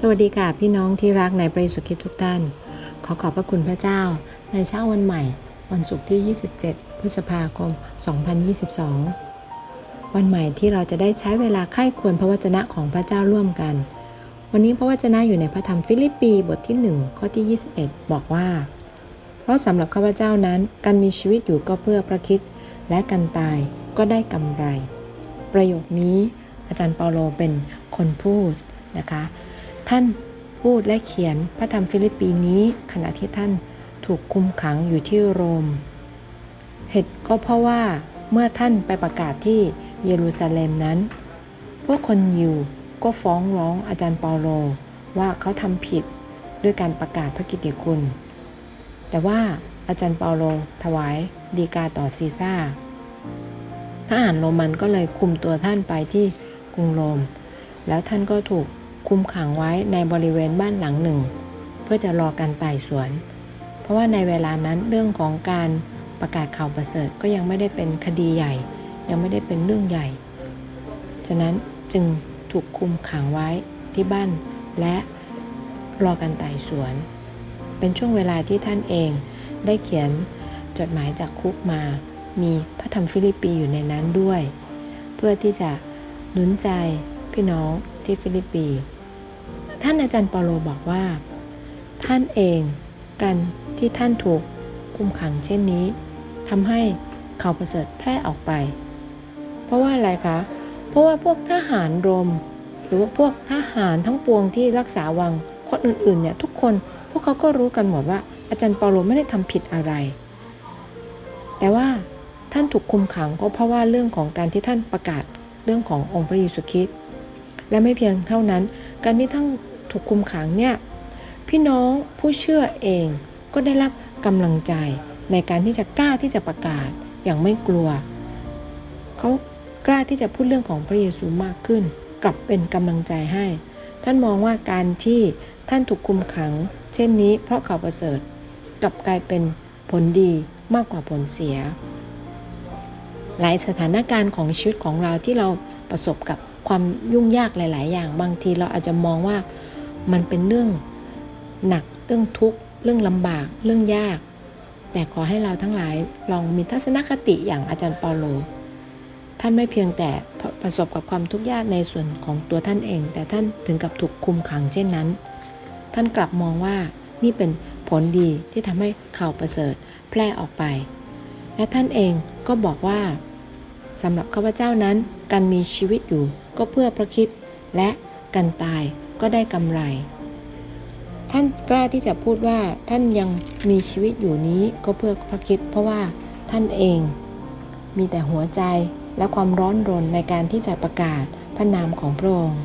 สวัสดีค่ะพี่น้องที่รักในพระเยซูคริสต์ทุกท่าน ขอขอบพระคุณพระเจ้า ในเช้าวันใหม่ วันศุกร์ที่ 27 พฤษภาคม 2022 วันใหม่ที่เราจะได้ใช้เวลาไข้ควรพระวจนะของพระเจ้าร่วมกัน วันนี้พระวจนะอยู่ในพระธรรมฟิลิปปีบทที่ 1 ข้อที่ 21 บอกว่า เพราะสำหรับข้าพเจ้านั้นการมีชีวิตอยู่ก็เพื่อพระคิดและการตายก็ได้กำไร ประโยคนี้อาจารย์เปาโลเป็นคนพูดนะคะ ท่านพูดและเขียนพระธรรมฟิลิปปีนี้ขณะที่ท่านถูกคุมขังอยู่ที่โรม เหตุก็เพราะว่าเมื่อท่านไปประกาศที่เยรูซาเล็มนั้น พวกคนยิวก็ฟ้องร้องอาจารย์เปาโลว่าเขาทำผิดด้วยการประกาศพระกิตติคุณ แต่ว่าอาจารย์เปาโลถวายดีกาต่อซีซ่าทหารโรมันก็เลยคุมตัวท่านไปที่กรุงโรม แล้วท่านก็ถูก คุมขังไว้ในบริเวณบ้านหลังหนึ่ง เพื่อจะรอการไต่สวน เพราะว่าในเวลานั้นเรื่องของการประกาศข่าวประเสริฐก็ยังไม่ได้เป็นคดีใหญ่ ยังไม่ได้เป็นเรื่องใหญ่ ฉะนั้นจึงถูกคุมขังไว้ที่บ้านและรอการไต่สวน เป็นช่วงเวลาที่ท่านเองได้เขียนจดหมายจากคุกมา มีพระธรรมฟิลิปปีอยู่ในนั้นด้วย เพื่อที่จะหนุนใจพี่น้องที่ฟิลิปปี ท่านอาจารย์เปาโลบอกว่า ท่านเองการที่ท่านถูกคุมขังเช่นนี้ทำให้ข่าวประเสริฐแพร่ออกไป เพราะว่าอะไรคะ เพราะว่าพวกทหารรม หรือว่าพวกทหารทั้งปวงที่รักษาวังคนอื่นๆเนี่ยทุกคนพวกเขาก็รู้กันหมดว่า อาจารย์เปาโลไม่ได้ทำผิดอะไร แต่ว่าท่านถูกคุมขังก็เพราะว่าเรื่องของการที่ท่านประกาศเรื่องขององค์พระเยซูคริสต์และไม่เพียงเท่านั้น การที่ท่าน ถูกคุมขังเนี่ยพี่น้องผู้เชื่อเองก็ได้รับกำลังใจในการที่จะกล้าที่จะประกาศอย่างไม่กลัว เขากล้าที่จะพูดเรื่องของพระเยซูมากขึ้น กลับเป็นกำลังใจให้ ท่านมองว่าการที่ท่านถูกคุมขัง เช่นนี้เพราะข่าวประเสริฐกลับกลายเป็นผลดีมากกว่าผลเสีย หลายสถานการณ์ของชีวิตของเราที่เราประสบกับความยุ่งยากหลาย ๆ อย่างบางทีเราอาจจะมองว่า มันเป็นเรื่องหนักเรื่องทุกข์เรื่องลำบากเรื่องยาก แต่ขอให้เราทั้งหลายลองมีทัศนคติอย่างอาจารย์เปาโล ท่านไม่เพียงแต่ประสบกับความทุกข์ยากในส่วนของตัวท่านเอง แต่ท่านถึงกับถูกคุมขังเช่นนั้น ท่านกลับมองว่านี่เป็นผลดีที่ทำให้ข่าวประเสริฐแพร่ออกไป และท่านเองก็บอกว่าสำหรับข้าพเจ้านั้น การมีชีวิตอยู่ก็เพื่อพระคิดและการตาย ก็ได้กำไร ท่านกล้าที่จะพูดว่าท่านยังมีชีวิตอยู่นี้ก็เพื่อพระคิดเพราะว่าท่านเองมีแต่หัวใจและความร้อนรนในการที่จะประกาศพระนามของพระองค์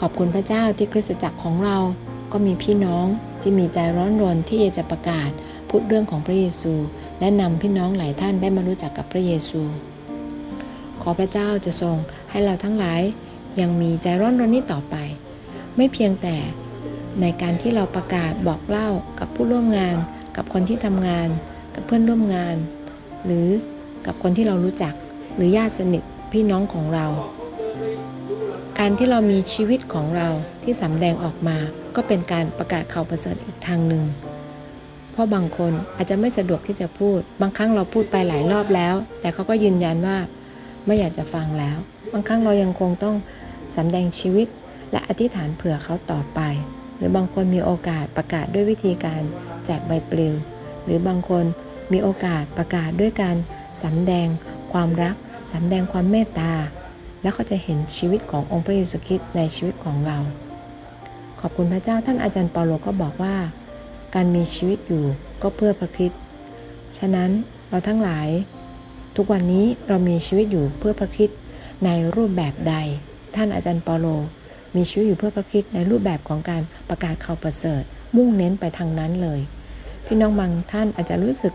ขอบคุณพระเจ้าที่คริสตจักรของเราก็มีพี่น้องที่มีใจร้อนรนที่จะประกาศพูดเรื่องของพระเยซู และนำพี่น้องหลายท่านได้มารู้จักกับพระเยซู ขอพระเจ้าจะทรงให้เราทั้งหลาย ยังมีใจร้อนรนนี้ต่อไป ไม่เพียงแต่ในการที่เราประกาศบอกเล่ากับผู้ร่วมงาน กับคนที่ทำงาน กับเพื่อนร่วมงาน หรือกับคนที่เรารู้จัก หรือญาติสนิทพี่น้องของเรา การที่เรามีชีวิตของเราที่สำแดงออกมาก็เป็นการประกาศข่าวประเสริฐอีกทางหนึ่งเพราะบางคนอาจจะไม่สะดวกที่จะพูด บางครั้งเราพูดไปหลายรอบแล้ว แต่เขาก็ยืนยันว่าไม่อยากจะฟังแล้ว บางครั้งเรายังคงต้อง สำแดงชีวิต และอธิษฐานเผื่อเขาต่อไป หรือบางคนมีโอกาสประกาศด้วยวิธีการแจกใบปลิว หรือบางคนมีโอกาสประกาศด้วยการสำแดงความรักสำแดงความเมตตา แล้วเขาจะเห็นชีวิตขององค์พระเยซูคริสต์ในชีวิตของเรา ขอบคุณพระเจ้าท่านอาจารย์เปาโลก็บอกว่า การมีชีวิตอยู่ก็เพื่อพระคริสต์ฉะนั้นเราทั้งหลาย ทุกวันนี้เรามีชีวิตอยู่เพื่อพระคริสต์ในรูปแบบใด ท่านอาจารย์เปาโล มีชีวิตอยู่เพื่อพระคริสต์ในรูปแบบของการประกาศข่าวประเสริฐ มุ่งเน้นไปทางนั้นเลย พี่น้องบางท่านอาจจะรู้สึก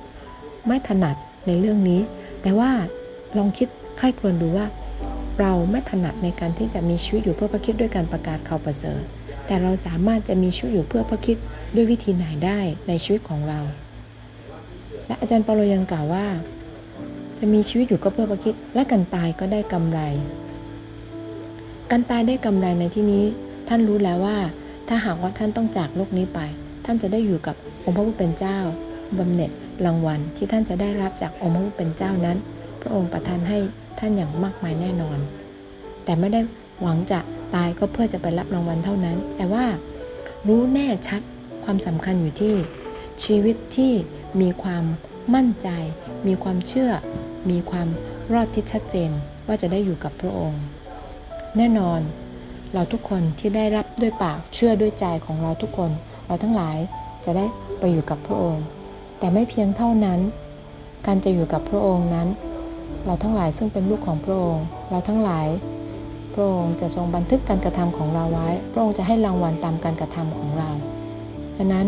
ไม่ถนัดในเรื่องนี้ แต่ว่าลองคิดใคร่ครวญดูว่า เราไม่ถนัดในการที่จะมีชีวิตอยู่เพื่อพระคริสต์ด้วยการประกาศข่าวประเสริฐ แต่เราสามารถจะมีชีวิตอยู่เพื่อพระคริสต์ด้วยวิธีไหนได้ในชีวิตของเรา และอาจารย์เปาโลยังกล่าวว่า จะมีชีวิตอยู่ก็เพื่อพระคริสต์และการตายก็ได้กำไร การตายได้กำไรในที่นี้ ท่านรู้แล้วว่า ถ้าหากว่าท่านต้องจากโลกนี้ไป ท่านจะได้อยู่กับองค์พระผู้เป็นเจ้าบำเหน็จรางวัลที่ท่านจะได้รับจากองค์พระผู้เป็นเจ้านั้น พระองค์ประทานให้ท่านอย่างมากมายแน่นอน แต่ไม่ได้หวังจะตายก็เพื่อจะไปรับรางวัลเท่านั้น แต่ว่ารู้แน่ชัดความสำคัญอยู่ที่ ชีวิตที่มีความมั่นใจ มีความเชื่อ มีความรอดที่ชัดเจนว่าจะได้อยู่กับพระองค์ แน่นอน เราทุกคนที่ได้รับด้วยปากเชื่อด้วยใจของเราทุกคน เราทั้งหลายจะได้ไปอยู่กับพระองค์ แต่ไม่เพียงเท่านั้น การจะอยู่กับพระองค์นั้น เราทั้งหลายซึ่งเป็นลูกของพระองค์ เราทั้งหลาย พระองค์จะทรงบันทึกการกระทำของเราไว้ พระองค์จะให้รางวัลตามการกระทำของเรา ฉะนั้น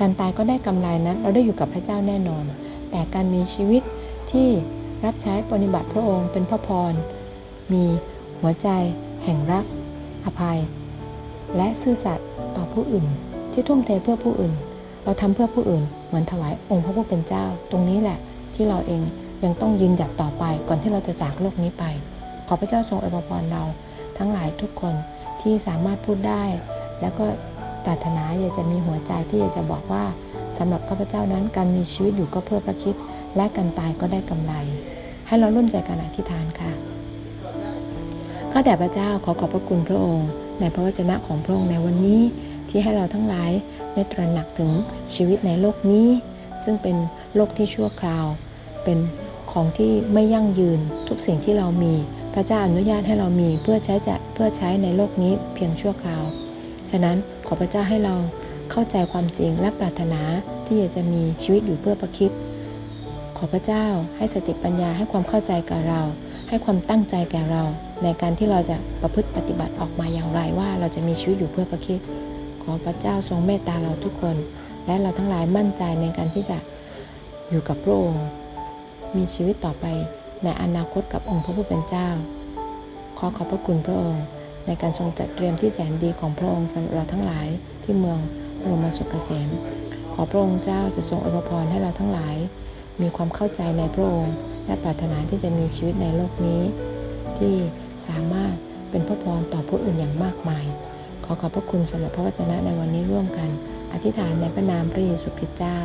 การตายก็ได้กำไรนั้น เราได้อยู่กับพระเจ้าแน่นอน แต่การมีชีวิตที่รับใช้ปฏิบัติพระองค์เป็นพระพรมี หัวใจ แห่งรัก อภัย และซื่อสัตย์ต่อผู้อื่น ที่ทุ่มเทเพื่อผู้อื่น เราทำเพื่อผู้อื่น เหมือนถวายองค์พระผู้เป็นเจ้า ตรงนี้แหละที่เราเองยังต้องยืนหยัดต่อไปก่อนที่เราจะจากโลกนี้ไป ขอพระเจ้าทรงอวยพรเรา ทั้งหลายทุกคนที่สามารถพูดได้ แล้วก็ปรารถนาอยากจะมีหัวใจที่อยากจะบอกว่าสำหรับข้าพเจ้านั้นการมีชีวิตอยู่ก็เพื่อพระคิดและการตายก็ได้กำไร ให้เราร่วมใจกันอธิษฐานค่ะ ข้าแต่พระเจ้าขอขอบพระคุณพระองค์ ในพระวจนะของพระองค์ในวันนี้ ที่ให้เราทั้งหลายได้ตระหนักถึงชีวิตในโลกนี้ ซึ่งเป็นโลกที่ชั่วคราว เป็นของที่ไม่ยั่งยืนทุกสิ่งที่เรามี พระเจ้าอนุญาตให้เรามีเพื่อใช้จะเพื่อใช้ในโลกนี้เพียงชั่วคราว ฉะนั้นขอพระเจ้าให้เราเข้าใจความจริงและปรารถนาที่อยากจะมีชีวิตอยู่เพื่อประคิดขอพระเจ้าให้สติปัญญาให้ความเข้าใจกับเรา ให้ความตั้งใจแก่เรา ในการที่เราจะประพฤติปฏิบัติออกมาอย่างไรว่าเราจะมีชีวิตอยู่เพื่อประคิดขอพระเจ้าทรงเมตตาเราทุกคน และเราทั้งหลายมั่นใจในการที่จะอยู่กับพระองค์ มีชีวิตต่อไปในอนาคตกับองค์พระผู้เป็นเจ้า ขอขอบพระคุณพระองค์ ในการทรงจัดเตรียมที่แสนดีของพระองค์สำหรับเราทั้งหลายที่เมืองโรมาสุกเกษมขอพระองค์เจ้าจะทรงอวยพรให้เราทั้งหลาย มีความเข้าใจในพระองค์ และปรารถนาที่จะมีชีวิตในโลกนี้ ที่ สามารถเป็นพระพรต่อผู้อื่นอย่างมากมาย ขอขอบพระคุณสำหรับพระวจนะในวันนี้ร่วมกัน อธิษฐานในพระนามพระเยซูคริสต์เจ้า